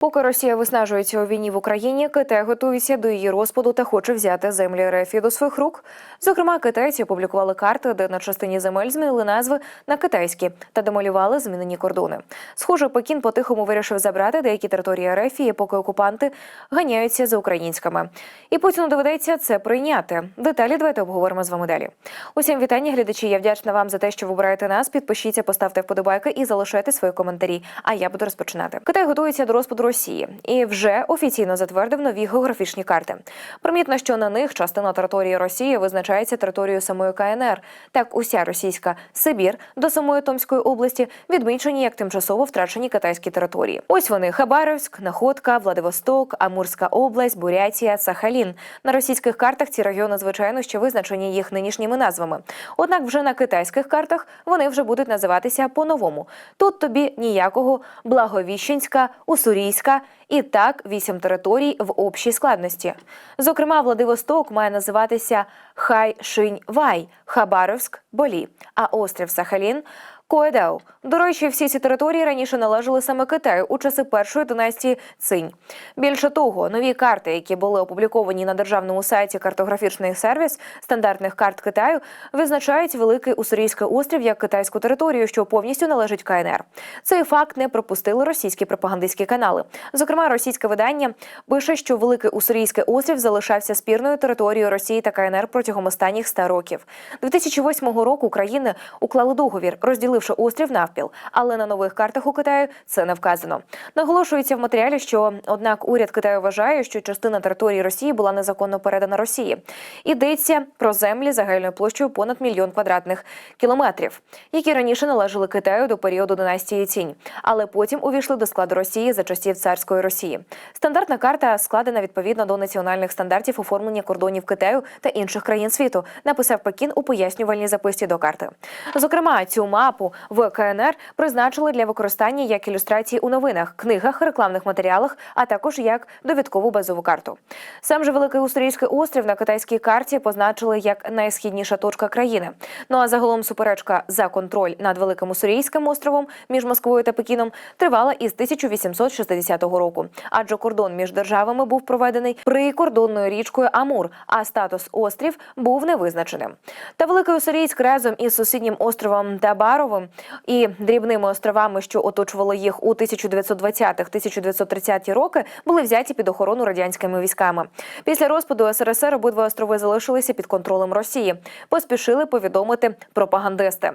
Поки Росія виснажується у війні в Україні, Китай готується до її розпаду та хоче взяти землі РФ до своїх рук. Зокрема, китайці опублікували карти, де на частині земель змінили назви на китайські та домалювали змінені кордони. Схоже, Пекін по-тихому вирішив забрати деякі території РФ, поки окупанти ганяються за українськими. І Путіну доведеться це прийняти. Деталі давайте обговоримо з вами далі. Усім вітання, глядачі. Я вдячна вам за те, що ви обираєте нас. Підпишіться, поставте вподобайки і залишайте свої коментарі. А я буду розпочинати. Китай готується до розпаду Росії і вже офіційно затвердив нові географічні карти. Примітно, що на них частина території Росії визначається територією самої КНР. Так, уся російська Сибір до самої Томської області відмічені як тимчасово втрачені китайські території. Ось вони: Хабаровськ, Находка, Владивосток, Амурська область, Бурятія, Сахалін. На російських картах ці регіони, звичайно, ще визначені їх нинішніми назвами. Однак вже на китайських картах вони вже будуть називатися по-новому. Тут тобі ніякого Благовіщенська, Уссурійська і так вісім територій в общій складності. Зокрема, Владивосток має називатися Хай Шинь Вай, Хабаровськ, Болі, а острів Сахалін. Коедау. До речі, всі ці території раніше належали саме Китаю у часи першої династії Цинь. Більше того, нові карти, які були опубліковані на державному сайті картографічний сервіс стандартних карт Китаю, визначають великий Уссурійський острів як китайську територію, що повністю належить КНР. Цей факт не пропустили російські пропагандистські канали. Зокрема, російське видання пише, що великий Уссурійський острів залишався спірною територією Росії та КНР протягом останніх 100 років. 2008 року країни уклали договір, розділивши острів навпіл, але на нових картах у Китаю це не вказано. Наголошується в матеріалі, що однак уряд Китаю вважає, що частина території Росії була незаконно передана Росії. Йдеться про землі загальною площею понад мільйон квадратних кілометрів, які раніше належали Китаю до періоду династії Цінь, але потім увійшли до складу Росії за часів царської Росії. Стандартна карта складена відповідно до національних стандартів оформлення кордонів Китаю та інших країн світу. Написав Пекін у пояснювальній записці до карти. Зокрема, цю мапу в КНР призначили для використання як ілюстрації у новинах, книгах, рекламних матеріалах, а також як довідкову базову карту. Сам же Великий Уссурійський острів на китайській карті позначили як найсхідніша точка країни. Ну а загалом суперечка за контроль над Великим Уссурійським островом між Москвою та Пекіном тривала із 1860 року, адже кордон між державами був проведений прикордонною річкою Амур, а статус острів був невизначеним. Та Великий Уссурійськ разом із сусіднім островом Табаровим і дрібними островами, що оточували їх у 1920-1930 роки, були взяті під охорону радянськими військами. Після розпаду СРСР обидва острови залишилися під контролем Росії. Поспішили повідомити пропагандисти.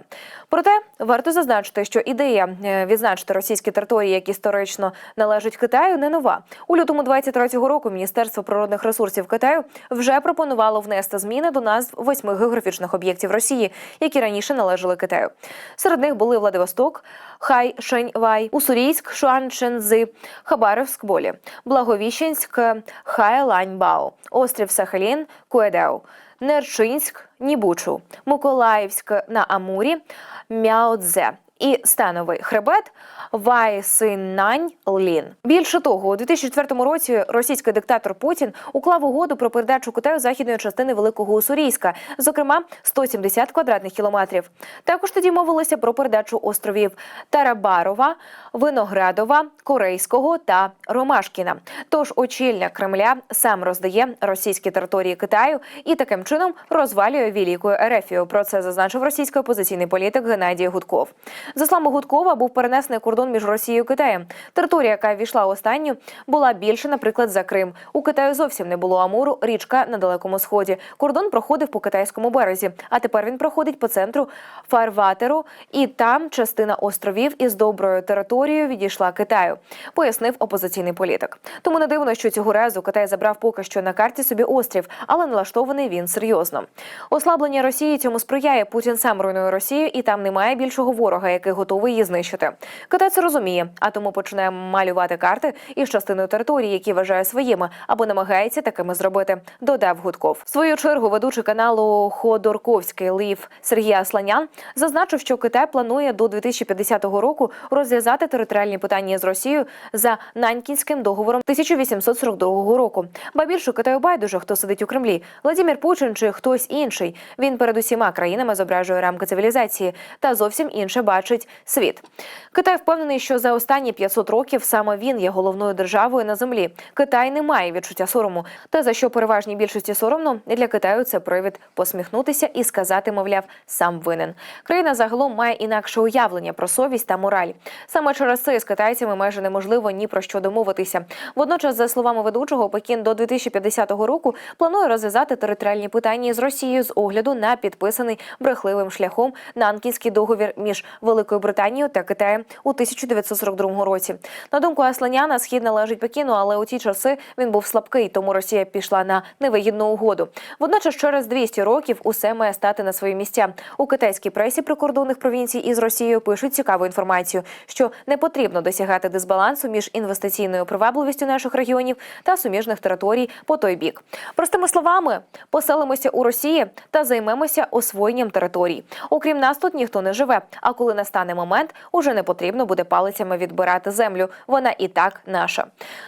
Проте варто зазначити, що ідея е, відзначити російські території, як історично належать Китаю, не нова. У лютому 23-го року Міністерство природних ресурсів Китаю вже пропонувало внести зміни до назв восьми географічних об'єктів Росії, які раніше належали Китаю. Серед них були Владивосток, Хай Шеньвай, Уссурійськ, Шуанчензи, Хабаровськ, Болі, Благовіщенськ, Хайланьбао, острів Сахалін, Куедеу, Нерчинськ, Нібучу, Миколаївськ на Амурі, Мяодзе і становий хребет Вайсинань Лін. Більше того, у 2004 році російський диктатор Путін уклав угоду про передачу Китаю західної частини Великого Уссурійська, зокрема 170 квадратних кілометрів. Також тоді мовилося про передачу островів Тарабарова, Виноградова, Корейського та Ромашкіна. Тож очільник Кремля сам роздає російські території Китаю і таким чином розвалює Велику Ерефію. Про це зазначив російський опозиційний політик Геннадій Гудков. За словами Гудкова, був перенесений кордон між Росією і Китаєм. Територія, яка війшла останню, була більше, наприклад, за Крим. У Китаю зовсім не було Амуру, річка на далекому сході. Кордон проходив по китайському березі, а тепер він проходить по центру фарватеру, і там частина островів із доброю територією відійшла Китаю, пояснив опозиційний політик. Тому не дивно, що цього разу Китай забрав поки що на карті собі острів, але налаштований він серйозно. Ослаблення Росії цьому сприяє. Путін сам руйнує Росію, і там немає більшого ворога, який готовий її знищити. Китай це розуміє, а тому починає малювати карти із частиною території, які вважає своїми, або намагається такими зробити. Додав Гудков. В свою чергу ведучий каналу Ходорковський Лів Сергій Асланян зазначив, що Китай планує до 2050 року розв'язати територіальні питання з Росією за Нанькінським договором 1842 року. Ба більше Китаю байдуже, хто сидить у Кремлі, Владимир Путін чи хтось інший. Він перед усіма країнами зображує рамки цивілізації та зовсім інше бачення бачить світ. Китай впевнений, що за останні 500 років саме він є головною державою на землі. Китай не має відчуття сорому. Те, за що переважній більшості соромно, для Китаю це привід посміхнутися і сказати, мовляв, сам винен. Країна загалом має інакше уявлення про совість та мораль. Саме через це з китайцями майже неможливо ні про що домовитися. Водночас, за словами ведучого, Пекін до 2050 року планує розв'язати територіальні питання з Росією з огляду на підписаний брехливим шляхом Нанкінський договір між Великою Британією та Китаєм у 1942 році. На думку Асланяна, схід належить Пекіну, але у ті часи він був слабкий, тому Росія пішла на невигідну угоду. Водночас, через 200 років усе має стати на свої місця. У китайській пресі прикордонних провінцій із Росією пишуть цікаву інформацію, що не потрібно досягати дисбалансу між інвестиційною привабливістю наших регіонів та суміжних територій по той бік. Простими словами, поселимося у Росії та займемося освоєнням територій. Окрім нас, тут ніхто не живе. А коли настане момент, уже не потрібно буде палицями відбирати землю. Вона і так наша.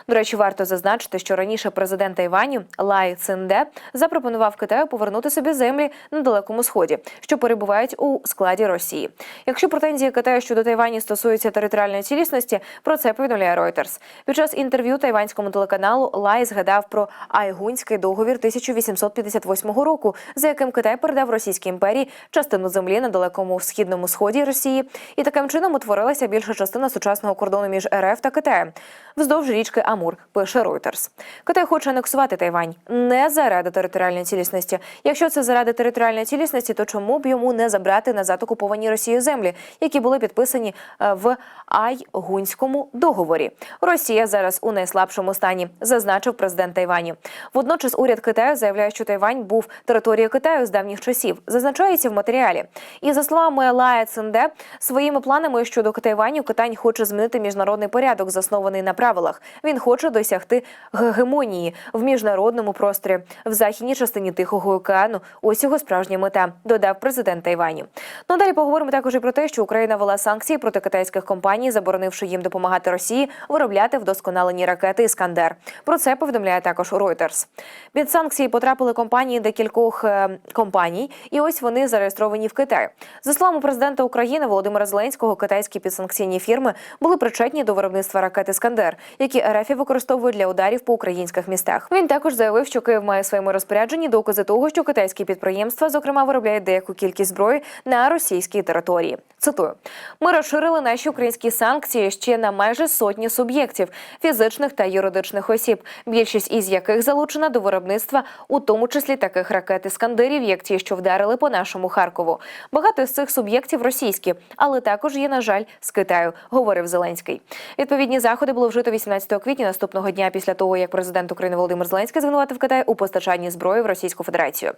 До речі, варто зазначити, що раніше президент Тайваню Лай Цинде запропонував Китаю повернути собі землі на далекому сході, що перебувають у складі Росії. Якщо претензії Китаю щодо Тайвані стосуються територіальної цілісності, про це повідомляє Reuters. Під час інтерв'ю тайванському телеканалу Лай згадав про Айгунський договір 1858 року, за яким Китай передав Російській імперії частину землі на далекому східному сході Росії, і таким чином утворилася більша частина сучасного кордону між РФ та Китаєм вздовж річки Амур. Пише Reuters. Китай хоче анексувати Тайвань не заради територіальної цілісності. Якщо це заради територіальної цілісності, то чому б йому не забрати назад окуповані Росією землі, які були підписані е, в Айгунському договорі? Росія зараз у найслабшому стані, зазначив президент Тайваню. Водночас уряд Китаю заявляє, що Тайвань був територією Китаю з давніх часів. Зазначається в матеріалі. І за словами Лая Цинде, своїми планами щодо Тайваню Китай хоче змінити міжнародний порядок, заснований на правилах. Він хоче досягти гегемонії в міжнародному просторі в західній частині Тихого океану. Ось його справжня мета, додав президент Тайваню. Ну далі поговоримо також і про те, що Україна вела санкції проти китайських компаній, заборонивши їм допомагати Росії виробляти вдосконалені ракети Іскандер. Про це повідомляє також Reuters. Під санкції потрапили компанії декількох е, компаній, і ось вони зареєстровані в Китаї. За словами президента України Володимира Зеленського, китайські підсанкційні фірми були причетні до виробництва ракет Іскандер, які РФ використовують для ударів по українських містах. Він також заявив, що Київ має в своєму розпорядженні докази того, що китайські підприємства, зокрема, виробляють деяку кількість зброї на російській території. Цитую: ми розширили наші українські санкції ще на майже сотні суб'єктів фізичних та юридичних осіб, більшість із яких залучена до виробництва, у тому числі таких ракет іскандерів, як ті, що вдарили по нашому Харкову. Багато з цих суб'єктів російські, але також є, на жаль, з Китаю, говорив Зеленський. Відповідні заходи було вжито 18 квітня наступного дня після того, як президент України Володимир Зеленський звинуватив Китай у постачанні зброї в Російську Федерацію.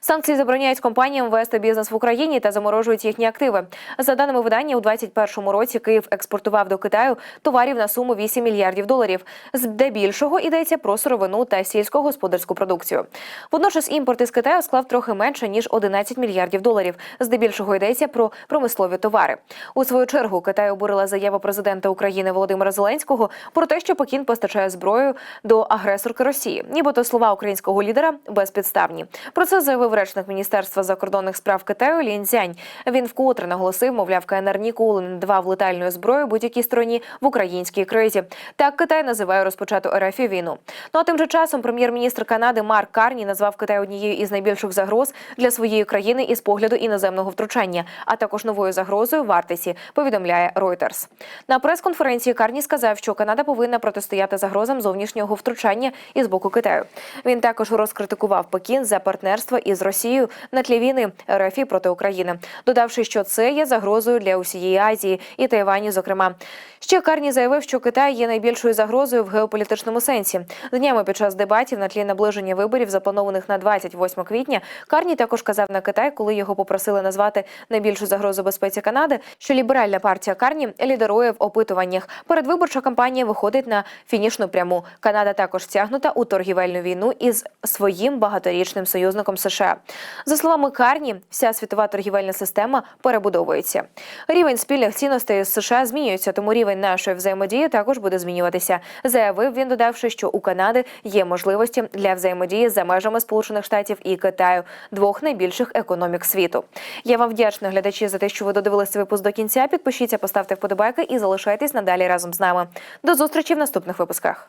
Санкції забороняють компаніям вести бізнес в Україні та заморожують їхні активи. За даними видання, у 2021 році Київ експортував до Китаю товарів на суму 8 мільярдів доларів. Здебільшого йдеться про сировину та сільськогосподарську продукцію. Водночас імпорт із Китаю склав трохи менше ніж 11 мільярдів доларів. Здебільшого йдеться про промислові товари. У свою чергу Китай обурила заява президента України Володимира Зеленського про те, що Пекін постачає зброю до агресорки Росії. Нібито слова українського лідера безпідставні. Про це заявив речник міністерства закордонних справ Китаю Лін Цянь. Він вкотре наголосив, мовляв, КНР ніколи не давав летальної зброї будь-якій стороні в українській кризі. Так Китай називає розпочату РФ війну. Ну а тим же часом прем'єр-міністр Канади Марк Карні назвав Китай однією із найбільших загроз для своєї країни із погляду іноземного втручання, а також новою загрозою вартості. Повідомляє Reuters. На прес-конференції Карні сказав, що Канада повинна протистояти загрозам зовнішнього втручання із боку Китаю. Він також розкритикував Пекін за партнерство із Росією на тлі війни РФ проти України, додавши, що це є загрозою для усієї Азії і Тайвані. Зокрема, ще Карні заявив, що Китай є найбільшою загрозою в геополітичному сенсі. Днями під час дебатів на тлі наближення виборів, запланованих на 28 квітня, Карні також казав на Китай, коли його попросили назвати найбільшу загрозу безпеці Канади, що ліберальна партія Карні лідерує в опитуваннях. Передвиборча кампанія виходить на фінішну пряму. Канада також втягнута у торгівельну війну із своїм багаторічним союзником США. За словами Карні, вся світова торгівельна система перебудовується. Рівень спільних цінностей з США змінюється, тому рівень нашої взаємодії також буде змінюватися. Заявив він, додавши, що у Канади є можливості для взаємодії за межами Сполучених Штатів і Китаю, двох найбільших економік світу. Я вам вдячна глядачі за те, що ви додивилися додивились цей випуск до кінця. Підпишіться, поставте вподобайки і залишайтесь надалі разом з нами. До зустрічі в наступних випусках.